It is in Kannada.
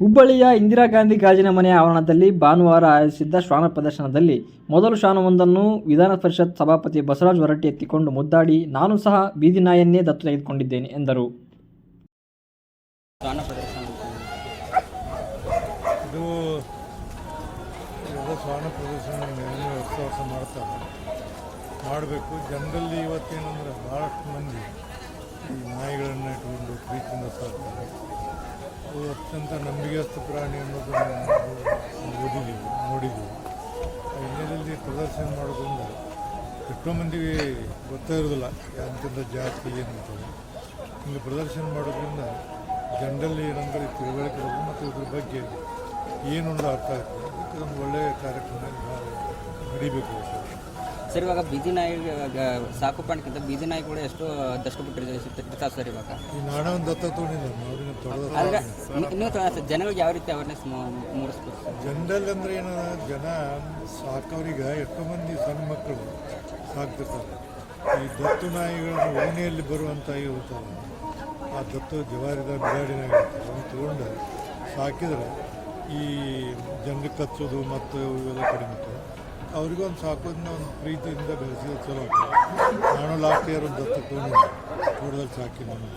ಹುಬ್ಬಳ್ಳಿಯ ಇಂದಿರಾ ಗಾಂಧಿ ಗಾಜಿನ ಮನೆಯ ಆವರಣದಲ್ಲಿ ಭಾನುವಾರ ಆಯೋಜಿಸಿದ್ದ ಶ್ವಾನ ಪ್ರದರ್ಶನದಲ್ಲಿ ಮೊದಲು ಶ್ವಾನವೊಂದನ್ನು ವಿಧಾನ ಪರಿಷತ್ ಸಭಾಪತಿ ಬಸವರಾಜ ಹೊರಟ್ಟಿ ಎತ್ತಿಕೊಂಡು ಮುದ್ದಾಡಿ ನಾನು ಸಹ ಬೀದಿ ನಾಯನ್ನೇ ದತ್ತು ತೆಗೆದುಕೊಂಡಿದ್ದೇನೆ ಎಂದರು. ಶ್ವಾನ ಪ್ರದರ್ಶನ ಇದು ಎಲ್ಲ ಶ್ವಾನ ಪ್ರದರ್ಶನ ಮೇಲೆ ವರ್ಷ ವರ್ಷ ಮಾಡ್ತಾರೆ ಮಾಡಬೇಕು. ಜನರಲ್ಲಿ ಇವತ್ತೇನೆಂದರೆ ಭಾಳಷ್ಟು ಮಂದಿ ಈ ನಾಯಿಗಳನ್ನು ಇಟ್ಕೊಂಡು ಪ್ರೀತಿಯಿಂದ ಸಾಕ್ತಾರೆ. ಅವು ಅತ್ಯಂತ ನಂಬಿಕೆಸ್ಥ ಪ್ರಾಣಿ ಅನ್ನೋದನ್ನು ಓದಿದ್ದೀವಿ, ನೋಡಿದ್ದೀವಿ. ಆ ಹಿನ್ನೆಲೆಯಲ್ಲಿ ಪ್ರದರ್ಶನ ಮಾಡೋದ್ರಿಂದ ಎಷ್ಟೋ ಮಂದಿಗೆ ಗೊತ್ತೇ ಇರೋದಿಲ್ಲ ಎಂಥದ್ದು ಜಾತಿ ಏನಂತೇಳಿ ಹಿಂಗೆ ಪ್ರದರ್ಶನ ಮಾಡೋದ್ರಿಂದ ಜನರಲ್ಲಿ ಏನಂದ್ರೆ ತಿಳುವಳಿಕೆ ಮತ್ತು ಇದ್ರ ಬಗ್ಗೆ ಏನು ಅರ್ಥ ಆಗ್ತದೆ. ಅದಕ್ಕೆ ಒಂದು ಒಳ್ಳೆಯ ಕಾರ್ಯಕ್ರಮ ನಡಿಬೇಕು. ಸರ್ ಇವಾಗ ಬೀದಿ ನಾಯಿ ಸಾಕು ಪ್ರಾಣಿಗಿಂತ ಬೀದಿ ನಾಯಿ ಕೂಡ ಎಷ್ಟು ದಷ್ಟು ಬಿಟ್ಟಿರ್ತಾರೆ ಸರ್ ಇವಾಗ. ಇನ್ನೂ ಜನಗಳಿಗೆ ಯಾವ ರೀತಿ ಅವೇರ್ನೆಸ್ ಮೂಡಿಸ್ಬೇಕು ಜನರಲ್ ಅಂದ್ರೆ ಏನು ಜನ ಸಾಕೋರಿಗೆ ಎಷ್ಟೋ ಮಂದಿ ಸಣ್ಣ ಮಕ್ಕಳು ಸಾಕ್ತಿರ್ತಾರೆ. ಈ ದತ್ತು ನಾಯಿಗಳನ್ನು ಓಣಿಯಲ್ಲಿ ಬರುವಂಥ ಇರ್ತಾರೆ ಆ ದತ್ತು ಜವಾರಿದ ಬಿಡಾಡಿ ನಾಯಿ ಇರ್ತದೆ ಅದನ್ನು ತೊಗೊಂಡು ಸಾಕಿದ್ರೆ ಈ ಜನರಿಗೆ ಕಚ್ಚೋದು ಮತ್ತು ಇವೆಲ್ಲ ಕಡಿಮೆ ಆಗ್ತದೆ ಅವ್ರಿಗೂ ಒಂದು ಸಾಕೋದನ್ನ ಒಂದು ಪ್ರೀತಿಯಿಂದ ಬೆಳೆಸಿದ್ರೆ ಚಲೋ ನಾನು ಲಾಸ್ಟ್ ಇಯರ್ ಒಂದು ದತ್ತು ತೊಗೊಂಡಿದ್ದೆ. ತೋಟದಲ್ಲಿ ಸಾಕಿ ನಾನು